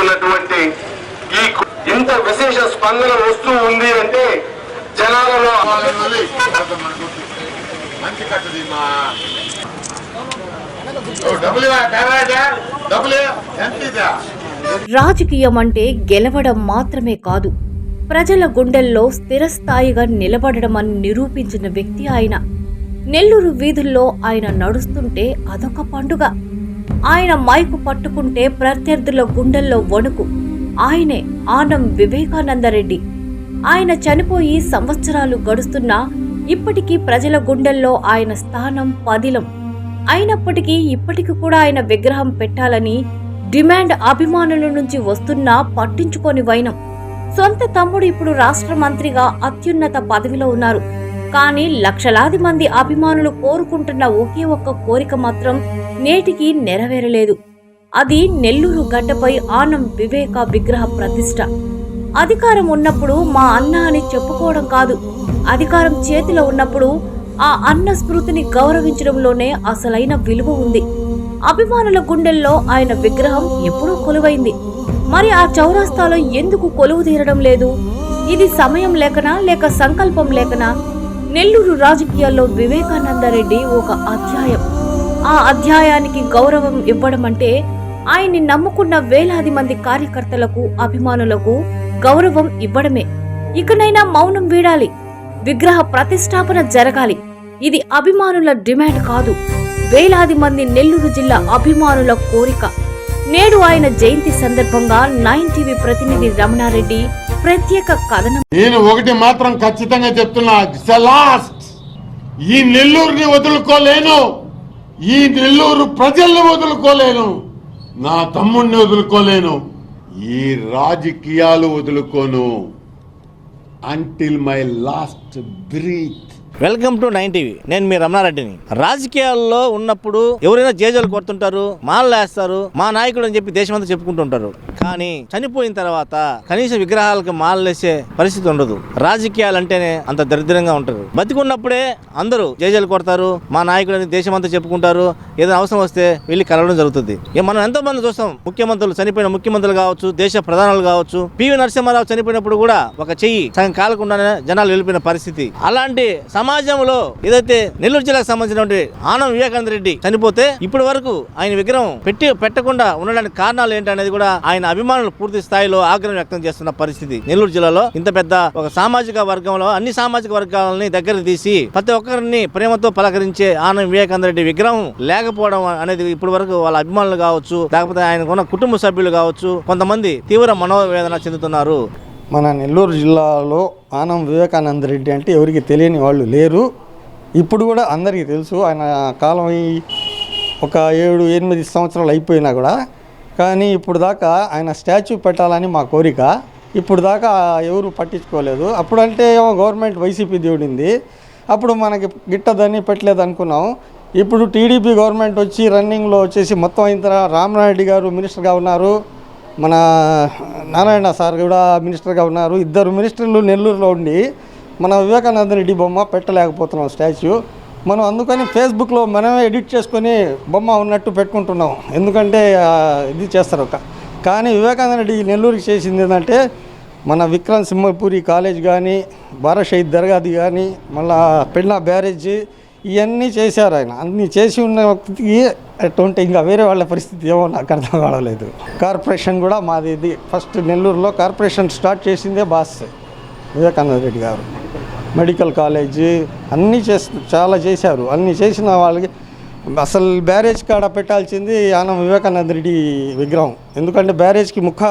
జరుగుతున్నటువంటి ఈ ఇంత విశేష స్పందన వస్తూ ఉంది అంటే జనాలలో రాజకీయం అంటే గెలవడం మాత్రమే కాదు. ప్రజల గుండెల్లో స్థిరస్థాయిగా నిలబడడం అని నిరూపించిన వ్యక్తి ఆయన. నెల్లూరు వీధుల్లో ఆయన నడుస్తుంటే అదొక పండుగ. ఆయన మైకు పట్టుకుంటే ప్రత్యర్థుల గుండెల్లో వణుకు. ఆయనే ఆనం వివేకానందరెడ్డి. ఆయన చనిపోయి సంవత్సరాలు గడుస్తున్నా ఇప్పటికీ ప్రజల గుండెల్లో ఆయన స్థానం పదిలం. అయినప్పటికీ ఇప్పటికి కూడా ఆయన విగ్రహం పెట్టాలని డిమాండ్ అభిమానుల నుంచి వస్తున్నా పట్టించుకొని వైనం. సొంత తమ్ముడు ఇప్పుడు రాష్ట్ర మంత్రిగా అత్యున్నత పదవిలో ఉన్నారు. కానీ లక్షలాది మంది అభిమానులు కోరుకుంటున్న ఒకే ఒక్క కోరిక మాత్రం నేటికి నెరవేరలేదు. అది నెల్లూరు గడ్డపై ఆనం వివేక విగ్రహ ప్రతిష్ట. అధికారం ఉన్నప్పుడు మా అన్న అని చెప్పుకోవడం కాదు. అధికారం చేతిలో ఉన్నప్పుడు ఆ అన్న స్మృతిని గౌరవించడంలోనే అసలైన విలువ ఉంది. అభిమానుల గుండెల్లో ఆయన విగ్రహం ఎప్పుడూ కొలువైంది. మరి ఆ చౌరాస్తాలో ఎందుకు కొలువు తీరడం లేదు? ఇది సమయం లేకనా లేక సంకల్పం లేకనా? నెల్లూరు రాజకీయాల్లో వివేకానందరెడ్డి ఒక అధ్యాయం. ఆ అధ్యాయానికి గౌరవం ఇవ్వడం అంటే ఆయన్ని నమ్ముకున్న వేలాది మంది కార్యకర్తలకు అభిమానులకు గౌరవం ఇవ్వడమే. ఇకనైనా మౌనం వీడాలి. విగ్రహ ప్రతిష్టాపన జరగాలి. ఇది అభిమానుల డిమాండ్ కాదు. వేలాది మంది నెల్లూరు జిల్లా అభిమానుల కోరిక. నేడు ఆయన జయంతి సందర్భంగా నైన్ టీవీ ప్రతినిధి రమణారెడ్డి ప్రత్యేక కథనం. నేను ఒకటి మాత్రం ఖచ్చితంగా చెప్తున్నా లాస్ట్. ఈ నెల్లూరుని వదులుకోలేను. ఈ నెల్లూరు ప్రజల్ని వదులుకోలేను. నా తమ్ముడిని వదులుకోలేను. ఈ రాజకీయాలు వదులుకోను. Until my last breath welcome to nine TV. నేను మీ రమణారెడ్డిని. రాజకీయాల్లో ఉన్నప్పుడు ఎవరైనా జేజలు కొడుతుంటారు మాలలేస్తారు మా నాయకుడు అని చెప్పి దేశమంతా చెప్పుకుంటుంటారు. కానీ చనిపోయిన తర్వాత కనీస విగ్రహాలకు మాలలేసే పరిస్థితి ఉండదు. రాజకీయాలు అంటేనే అంత దరిద్రంగా ఉంటారు బతికున్నప్పుడే అందరూ జేజలు కొడతారు మా నాయకుడు అని దేశమంతా చెప్పుకుంటారు ఏదైనా అవసరం వస్తే వెళ్ళి కలవడం జరుగుతుంది. ఇక మనం ఎంతో మంది చూస్తాం ముఖ్యమంత్రులు చనిపోయిన ముఖ్యమంత్రులు కావచ్చు దేశ ప్రధానులు కావచ్చు. పివి నరసింహారావు చనిపోయినప్పుడు కూడా ఒక చెయ్యి సగం కాలకుండానే జనాలు వెళ్ళిపోయిన పరిస్థితి. అలాంటి సమాజంలో ఏదైతే నెల్లూరు జిల్లాకు సంబంధించినటువంటి ఆనం వివేకానంద రెడ్డి చనిపోతే ఇప్పటి వరకు ఆయన విగ్రహం పెట్టి పెట్టకుండా ఉండడానికి కారణాలు ఏంటనేది కూడా ఆయన అభిమానులు పూర్తి స్థాయిలో ఆగ్రహం వ్యక్తం చేస్తున్న పరిస్థితి నెల్లూరు జిల్లాలో. ఇంత పెద్ద ఒక సామాజిక వర్గంలో అన్ని సామాజిక వర్గాలని దగ్గర తీసి ప్రతి ఒక్కరిని ప్రేమతో పలకరించే ఆనం వివేకానంద రెడ్డి విగ్రహం లేకపోవడం అనేది ఇప్పటి వరకు వాళ్ళ అభిమానులు కావచ్చు లేకపోతే ఆయన కుటుంబ సభ్యులు కావచ్చు కొంతమంది తీవ్ర మనోవేదన చెందుతున్నారు. మన నెల్లూరు జిల్లాలో ఆనం వివేకానంద రెడ్డి అంటే ఎవరికి తెలియని వాళ్ళు లేరు. ఇప్పుడు కూడా అందరికీ తెలుసు. ఆయన కాలం ఒక ఏడు ఎనిమిది సంవత్సరాలు అయిపోయినా కూడా. కానీ ఇప్పుడు దాకా ఆయన స్టాచ్యూ పెట్టాలని మా కోరిక. ఇప్పుడు దాకా ఎవరు పట్టించుకోలేదు. అప్పుడంటే ఏమో గవర్నమెంట్ వైసీపీ దేవుడింది. అప్పుడు మనకి గిట్టదని పెట్టలేదు అనుకున్నాం. ఇప్పుడు టీడీపీ గవర్నమెంట్ వచ్చి రన్నింగ్లో వచ్చేసి మొత్తం అయిన తర్వాత రామనారెడ్డి గారు మినిస్టర్గా ఉన్నారు. మన నారాయణ సార్ కూడా మినిస్టర్గా ఉన్నారు. ఇద్దరు మినిస్టర్లు నెల్లూరులో ఉండి మన వివేకానంద రెడ్డి బొమ్మ పెట్టలేకపోతున్నాం స్టాచ్యూ. మనం అందుకని ఫేస్బుక్లో మనమే ఎడిట్ చేసుకొని బొమ్మ ఉన్నట్టు పెట్టుకుంటున్నాం. ఎందుకంటే ఇది చేస్తారు ఒక. కానీ వివేకానంద రెడ్డి నెల్లూరుకి చేసింది ఏంటంటే మన విక్రమ్ సింహపూరి కాలేజ్ కానీ భారత్ షహీద్ దర్గాది కానీ మళ్ళా పెళ్ళ బ్యారేజ్ ఇవన్నీ చేశారు ఆయన. అన్ని చేసి ఉన్న వ్యక్తికి అటువంటి ఇంకా వేరే వాళ్ళ పరిస్థితి ఏమో నాకు అర్థం కావలేదు కార్పొరేషన్ కూడా మాది ఇది. ఫస్ట్ నెల్లూరులో కార్పొరేషన్ స్టార్ట్ చేసిందే boss Vivekananda Reddy garu. Medical college అన్నీ చేస్తూ చాలా చేశారు. అన్నీ చేసిన వాళ్ళకి అసలు బ్యారేజ్ కాడ పెట్టాల్సింది ఆనం వివేకానంద రెడ్డి విగ్రహం. ఎందుకంటే బ్యారేజ్కి ముఖ్య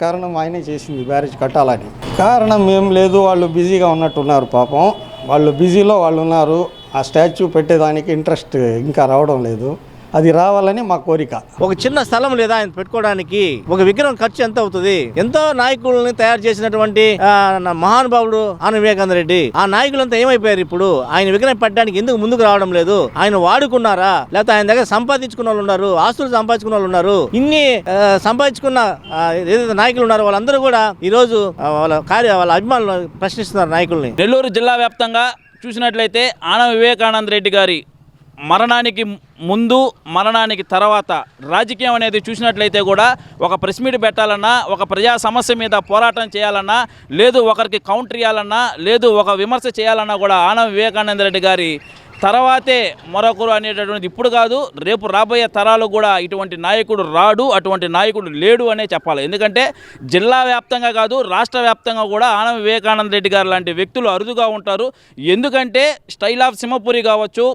కారణం ఆయనే చేసింది బ్యారేజ్ కట్టాలని. కారణం ఏం లేదు వాళ్ళు బిజీగా ఉన్నట్టున్నారు పాపం. వాళ్ళు బిజీలో వాళ్ళు ఉన్నారు. ఆ స్టాచ్యూ పెట్టేదానికి ఇంట్రెస్ట్ ఇంకా రావడం లేదు. అది రావాలని మా కోరిక. ఒక చిన్న స్థలం లేదా ఆయన పెట్టుకోవడానికి ఒక విగ్రహం ఖర్చు ఎంత అవుతుంది? ఎంతో నాయకుల్ని తయారు చేసినటువంటి మహానుభావుడు ఆన వివేకానంద రెడ్డి. ఆ నాయకులంతా ఏమైపోయారు ఇప్పుడు? ఆయన విగ్రహం పెట్టడానికి ఎందుకు ముందుకు రావడం లేదు? ఆయన వాడుకున్నారా? లేకపోతే ఆయన దగ్గర సంపాదించుకున్న వాళ్ళు ఉన్నారు ఆస్తులు సంపాదించుకున్న వాళ్ళు ఉన్నారు. ఇన్ని సంపాదించుకున్న ఏదైతే నాయకులు ఉన్నారో వాళ్ళందరూ కూడా ఈ రోజు వాళ్ళ కార్య వాళ్ళ అభిమానులు ప్రశ్నిస్తున్నారు నాయకుల్ని. నెల్లూరు జిల్లా వ్యాప్తంగా చూసినట్లయితే ఆన వివేకానంద రెడ్డి గారి మరణానికి ముందు మరణానికి తర్వాత రాజకీయం అనేది చూసినట్లయితే కూడా ఒక ప్రెస్ మీట్ పెట్టాలన్నా ఒక ప్రజా సమస్య మీద పోరాటం చేయాలన్నా లేదు ఒకరికి కౌంటర్ ఇవ్వాలన్నా లేదు ఒక విమర్శ చేయాలన్నా కూడా ఆనం వివేకానంద రెడ్డి గారి తర్వాతే మరొకరు అనేటటువంటిది ఇప్పుడు కాదు రేపు రాబోయే తరాలు కూడా ఇటువంటి నాయకుడు రాడు అటువంటి నాయకుడు లేడు అనే చెప్పాలి. ఎందుకంటే జిల్లా వ్యాప్తంగా కాదు రాష్ట్ర వ్యాప్తంగా కూడా ఆనం వివేకానంద రెడ్డి గారు లాంటి వ్యక్తులు అరుదుగా ఉంటారు. ఎందుకంటే స్టైల్ ఆఫ్ సింహపురి కావచ్చు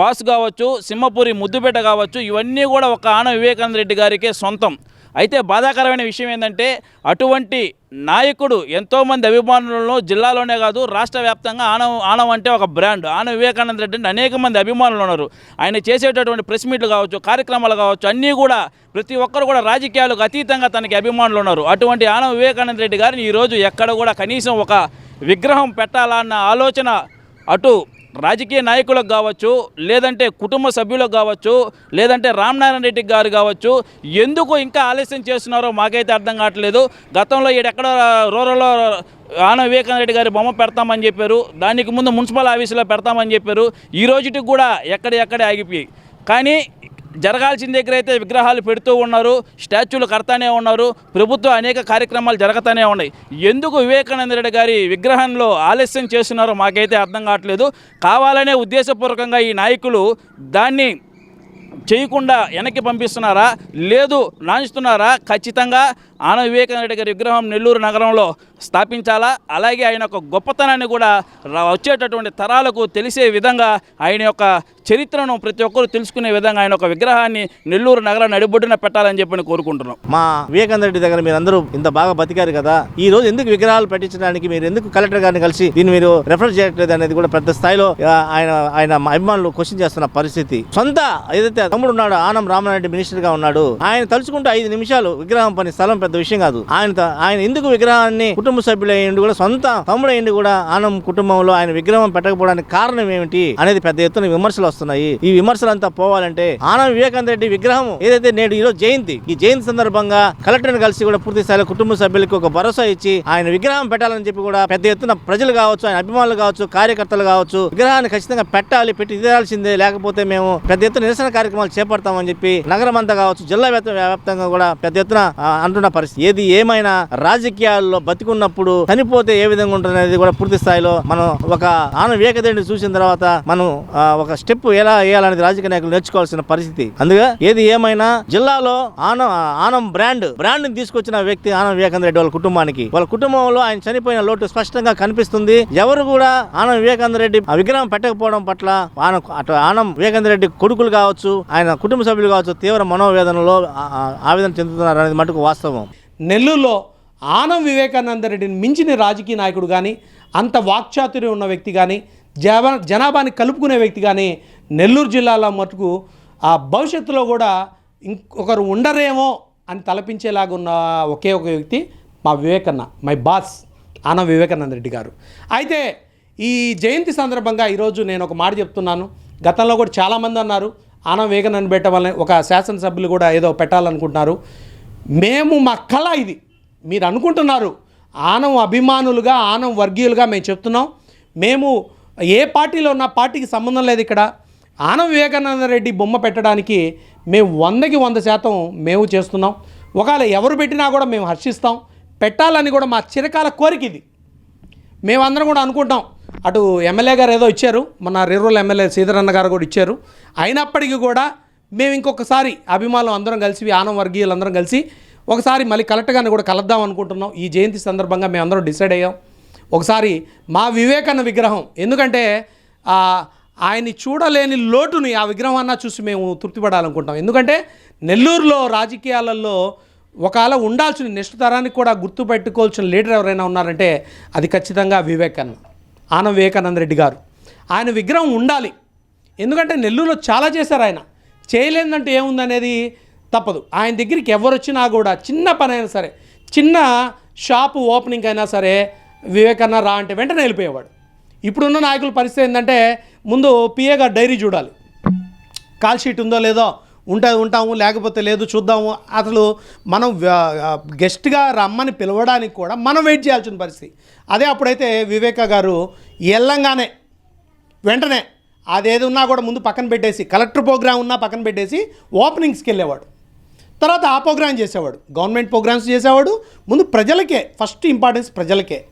బాస్ కావచ్చు సింహపురి ముద్దుపేట కావచ్చు ఇవన్నీ కూడా ఒక ఆనం వివేకానంద రెడ్డి గారికే సొంతం. అయితే బాధాకరమైన విషయం ఏంటంటే అటువంటి నాయకుడు ఎంతోమంది అభిమానులను జిల్లాలోనే కాదు రాష్ట్ర వ్యాప్తంగా ఆనవ్ ఆనవ్ అంటే ఒక బ్రాండ్. ఆనం వివేకానంద రెడ్డి అంటే అనేక మంది అభిమానులు ఉన్నారు. ఆయన చేసేటటువంటి ప్రెస్ మీట్లు కావచ్చు కార్యక్రమాలు కావచ్చు అన్నీ కూడా ప్రతి ఒక్కరు కూడా రాజకీయాలకు అతీతంగా తనకి అభిమానులు ఉన్నారు. అటువంటి ఆనం వివేకానంద రెడ్డి గారిని ఈరోజు ఎక్కడ కూడా కనీసం ఒక విగ్రహం పెట్టాలన్న ఆలోచన అటు రాజకీయ నాయకులకు కావచ్చు లేదంటే కుటుంబ సభ్యులకు కావచ్చు లేదంటే రామనారాయణ రెడ్డి గారు కావచ్చు ఎందుకు ఇంకా ఆలస్యం చేస్తున్నారో మాకైతే అర్థం కావట్లేదు. గతంలో ఈడెక్కడ రూరల్లో ఆన వివేకానంద రెడ్డి గారి బొమ్మ పెడతామని చెప్పారు దానికి ముందు మున్సిపల్ ఆఫీసులో పెడతామని చెప్పారు ఈ రోజుకి కూడా ఎక్కడ ఆగిపోయి ఆగిపోయాయి. కానీ జరగాల్సిన దగ్గర అయితే విగ్రహాలు పెడుతూ ఉన్నారు స్టాచ్యూలు కడతానే ఉన్నారు ప్రభుత్వం అనేక కార్యక్రమాలు జరుగుతూనే ఉన్నాయి. ఎందుకు వివేకానంద రెడ్డి గారి విగ్రహంలో ఆలస్యం చేస్తున్నారో మాకైతే అర్థం కావట్లేదు. కావాలనే ఉద్దేశపూర్వకంగా ఈ నాయకులు దాన్ని చేయకుండా వెనక్కి పంపిస్తున్నారా లేదు లాంచుతున్నారా ఖచ్చితంగా ఆన వివేకానంద రెడ్డి గారి విగ్రహం నెల్లూరు నగరంలో స్థాపించాలా? అలాగే ఆయన యొక్క గొప్పతనాన్ని కూడా వచ్చేటటువంటి తరాలకు తెలిసే విధంగా ఆయన యొక్క చరిత్రను ప్రతి ఒక్కరూ తెలుసుకునే విధంగా ఆయన ఒక విగ్రహాన్ని నెల్లూరు నగరం నడిబొడ్డున పెట్టాలని చెప్పి కోరుకుంటున్నాం. మా వివేకానంద రెడ్డి దగ్గర మీరు అందరూ ఇంత బాగా బతికారు కదా ఈ రోజు ఎందుకు విగ్రహాలు పెట్టించడానికి మీరు ఎందుకు కలెక్టర్ గారిని కలిసి దీన్ని మీరు రెఫర్ చేయట్లేదు అనేది కూడా పెద్ద స్థాయిలో ఆయన ఆయన మా అభిమానులు క్వశ్చన్ చేస్తున్న పరిస్థితి. సొంత ఏదైతే తమ్ముడు ఉన్నాడు ఆనం రామనారెడ్డి మినిస్టర్గా ఉన్నాడు ఆయన తలుచుకుంటే ఐదు నిమిషాలు విగ్రహం పని స్థలం పెద్ద విషయం కాదు. ఆయన ఆయన ఎందుకు విగ్రహాన్ని కుటుంబ సభ్యులు అయ్యిండి కూడా సొంత తమ్ముడు అయ్యిండి కూడా ఆనం కుటుంబంలో ఆయన విగ్రహం పెట్టకపోవడానికి కారణం ఏమిటి అనేది పెద్ద ఎత్తున విమర్శలు వస్తున్నాయి ఈ విమర్శలంతా పోవాలంటే ఆనం వివేకానంద రెడ్డి విగ్రహం ఏదైతే నేడు ఈ రోజు జయంతి ఈ జయంతి సందర్భంగా కలెక్టర్ని కలిసి కూడా పూర్తి స్థాయిలో కుటుంబ సభ్యులకు ఒక భరోసా ఇచ్చి ఆయన విగ్రహం పెట్టాలని చెప్పి కూడా పెద్ద ఎత్తున ప్రజలు కావచ్చు ఆయన అభిమానులు కావచ్చు కార్యకర్తలు కావచ్చు విగ్రహాన్ని ఖచ్చితంగా పెట్టాలి పెట్టి తీరాల్సిందే. లేకపోతే మేము పెద్ద ఎత్తున నిరసన కార్యక్రమాలు చేపడతామని చెప్పి నగరం అంతా కావచ్చు జిల్లా వ్యాప్త- వ్యాప్తంగా కూడా పెద్ద ఎత్తున అంటున్న పరిస్థితి. ఏది ఏమైనా రాజకీయాల్లో బతికున్నప్పుడు చనిపోతే ఏ విధంగా ఉంటుంది అనేది కూడా పూర్తి స్థాయిలో మనం ఒక ఆన వివేకదేవిని చూసిన తర్వాత మనం ఒక స్టెప్ ఎలా వేయాలనేది రాజకీయ నాయకులు నేర్చుకోవాల్సిన పరిస్థితి? అందుకే ఏది ఏమైనా జిల్లాలో ఆనం ఆనం బ్రాండ్ బ్రాండ్ని తీసుకొచ్చిన వ్యక్తి ఆనం వివేకానంద రెడ్డి వాళ్ళ కుటుంబానికి. వాళ్ళ కుటుంబంలో ఆయన చనిపోయిన లోటు స్పష్టంగా కనిపిస్తుంది. ఎవరు కూడా ఆనం వివేకానంద రెడ్డి ఆ విగ్రహం పెట్టకపోవడం పట్ల ఆనం అటు ఆనం వివేకానంద రెడ్డి కొడుకులు కావచ్చు ఆయన కుటుంబ సభ్యులు కావచ్చు తీవ్ర మనోవేదనలో ఆవేదన చెందుతున్నారు అనేది మటుకు వాస్తవం. నెల్లూరులో ఆనం వివేకానంద రెడ్డిని మించిన రాజకీయ నాయకుడు కానీ అంత వాక్చాతుర్యం ఉన్న వ్యక్తి కానీ జన జనాభాని కలుపుకునే వ్యక్తి కానీ నెల్లూరు జిల్లాలో మటుకు ఆ భవిష్యత్తులో కూడా ఇంకొకరు ఉండరేమో అని తలపించేలాగా ఉన్న ఒకే ఒక వ్యక్తి మా వివేకన్న మై బాస్ ఆన వివేకానంద రెడ్డి గారు. అయితే ఈ జయంతి సందర్భంగా ఈరోజు నేను ఒక మాట చెప్తున్నాను. గతంలో కూడా చాలామంది అన్నారు ఆన వివేకానంద పెట్టవాలని ఒక శాసనసభ్యులు కూడా ఏదో పెట్టాలనుకుంటున్నారు. మేము మా కళ ఇది. మీరు అనుకుంటున్నారు ఆనం అభిమానులుగా ఆనం వర్గీయులుగా మేము చెప్తున్నాం. మేము ఏ పార్టీలో ఉన్న పార్టీకి సంబంధం లేదు ఇక్కడ. ఆనం వివేకానంద రెడ్డి బొమ్మ పెట్టడానికి మేము వందకి వంద శాతం మేము చేస్తున్నాం. ఒకవేళ ఎవరు పెట్టినా కూడా మేము హర్షిస్తాం. పెట్టాలని కూడా మా చిరకాల కోరిక ఇది. మేమందరం కూడా అనుకుంటాం. అటు ఎమ్మెల్యే గారు ఏదో ఇచ్చారు. మన రిరూరల్ ఎమ్మెల్యే సీధరన్న గారు కూడా ఇచ్చారు. అయినప్పటికీ కూడా మేము ఇంకొకసారి అభిమానులు అందరం కలిసి ఆనం వర్గీయులు అందరం కలిసి ఒకసారి మళ్ళీ కలెక్టర్ గారిని కూడా కలుద్దాం అనుకుంటున్నాం. ఈ జయంతి సందర్భంగా మేము అందరం డిసైడ్ అయ్యాం. ఒకసారి మా వివేకన్న విగ్రహం. ఎందుకంటే ఆయన్ని చూడలేని లోటుని ఆ విగ్రహం అన్నా చూసి మేము తృప్తిపడాలనుకుంటాం ఎందుకంటే నెల్లూరులో రాజకీయాలలో ఒకవేళ ఉండాల్సిన నెక్స్ట్ తరానికి కూడా గుర్తుపెట్టుకోవాల్సిన లీడర్ ఎవరైనా ఉన్నారంటే అది ఖచ్చితంగా వివేకన్న. ఆనం వివేకానంద రెడ్డి గారు. ఆయన విగ్రహం ఉండాలి. ఎందుకంటే నెల్లూరులో చాలా చేశారు ఆయన. చేయలేదంటే ఏముందనేది తప్పదు. ఆయన దగ్గరికి ఎవరు వచ్చినా కూడా చిన్న పని అయినా సరే చిన్న షాపు ఓపెనింగ్ అయినా సరే వివేకన్న రా అంటే వెంటనే వెళ్ళిపోయేవాడు. ఇప్పుడున్న నాయకుల పరిస్థితి ఏంటంటే ముందు పిఏ గారు డైరీ చూడాలి. కాల్ షీట్ ఉందో లేదో ఉంటే ఉంటాము లేకపోతే లేదు చూద్దాము. అసలు మనం గెస్ట్గా రమ్మని పిలవడానికి కూడా మనం వెయిట్ చేయాల్సిన పరిస్థితి. అదే అప్పుడైతే వివేక గారు వెళ్ళంగానే వెంటనే అదేది ఉన్నా కూడా ముందు పక్కన పెట్టేసి కలెక్టర్ ప్రోగ్రామ్ ఉన్నా పక్కన పెట్టేసి ఓపెనింగ్స్కి వెళ్ళేవాడు. తర్వాత ఆ ప్రోగ్రామ్ చేసేవాడు. గవర్నమెంట్ ప్రోగ్రామ్స్ చేసేవాడు. ముందు ప్రజలకే ఫస్ట్ ఇంపార్టెన్స్ ప్రజలకే.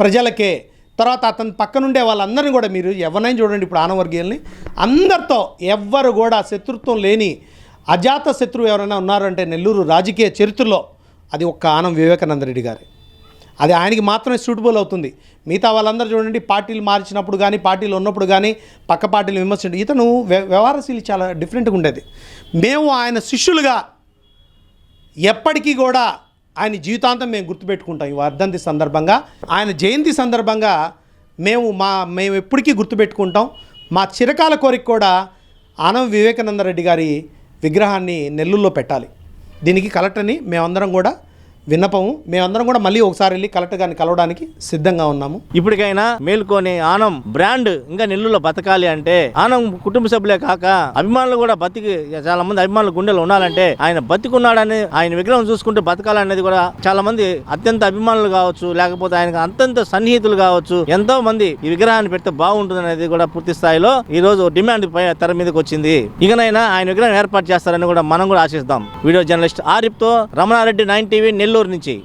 ప్రజలకే తర్వాత అతని పక్కనుండే వాళ్ళందరినీ కూడా మీరు ఎవరినైనా చూడండి ఇప్పుడు ఆనవర్గీయుల్ని. అందరితో ఎవ్వరు కూడా శత్రుత్వం లేని అజాత శత్రువు ఎవరైనా ఉన్నారంటే నెల్లూరు రాజకీయ చరిత్రలో అది ఒక్క ఆనం వివేకానంద రెడ్డి గారి. అది ఆయనకి మాత్రమే సూటబుల్ అవుతుంది. మిగతా వాళ్ళందరూ చూడండి పార్టీలు మార్చినప్పుడు కానీ పార్టీలు ఉన్నప్పుడు కానీ పక్క పార్టీలు విమర్శించడం. ఇతను వ్యవహారశీలి చాలా డిఫరెంట్గా ఉండేది. మేము ఆయన శిష్యులుగా ఎప్పటికీ కూడా ఆయన జీవితాంతం మేము గుర్తుపెట్టుకుంటాం ఈ వర్ధంతి సందర్భంగా. ఆయన జయంతి సందర్భంగా మేము మా మేము ఎప్పటికీ గుర్తుపెట్టుకుంటాం. మా చిరకాల కోరిక కూడా ఆనం వివేకానంద రెడ్డి గారి విగ్రహాన్ని నెల్లూరులో పెట్టాలి. దీనికి కలెక్టర్ని మేమందరం కూడా విన్నపము మేమందరం కూడా మళ్ళీ ఒకసారి వెళ్ళి కలెక్టర్ గారిని కలవడానికి సిద్ధంగా ఉన్నాము. ఇప్పటికైనా మేల్కొని ఆనం బ్రాండ్ ఇంకా నెల్లూరులో బతకాలి అంటే ఆనం కుటుంబ సభ్యులే కాక అభిమానులు కూడా బతికి చాలా మంది అభిమానులు గుండెలు ఉండాలంటే ఆయన బతికున్నాడని ఆయన విగ్రహం చూసుకుంటే బతకాలనేది కూడా చాలా మంది అత్యంత అభిమానులు కావచ్చు లేకపోతే ఆయనకు అత్యంత సన్నిహితులు కావచ్చు ఎంతో మంది ఈ విగ్రహాన్ని పెడితే బాగుంటుంది అనేది కూడా పూర్తి స్థాయిలో ఈ రోజు డిమాండ్ తెర మీదకి వచ్చింది. ఇకనైనా ఆయన విగ్రహం ఏర్పాటు చేస్తారని కూడా మనం కూడా ఆశిస్తాం. వీడియో జర్నలిస్ట్ ఆరిఫ్తో రమణారెడ్డి నైన్ టీవీ నెల్లూరు నుంచి.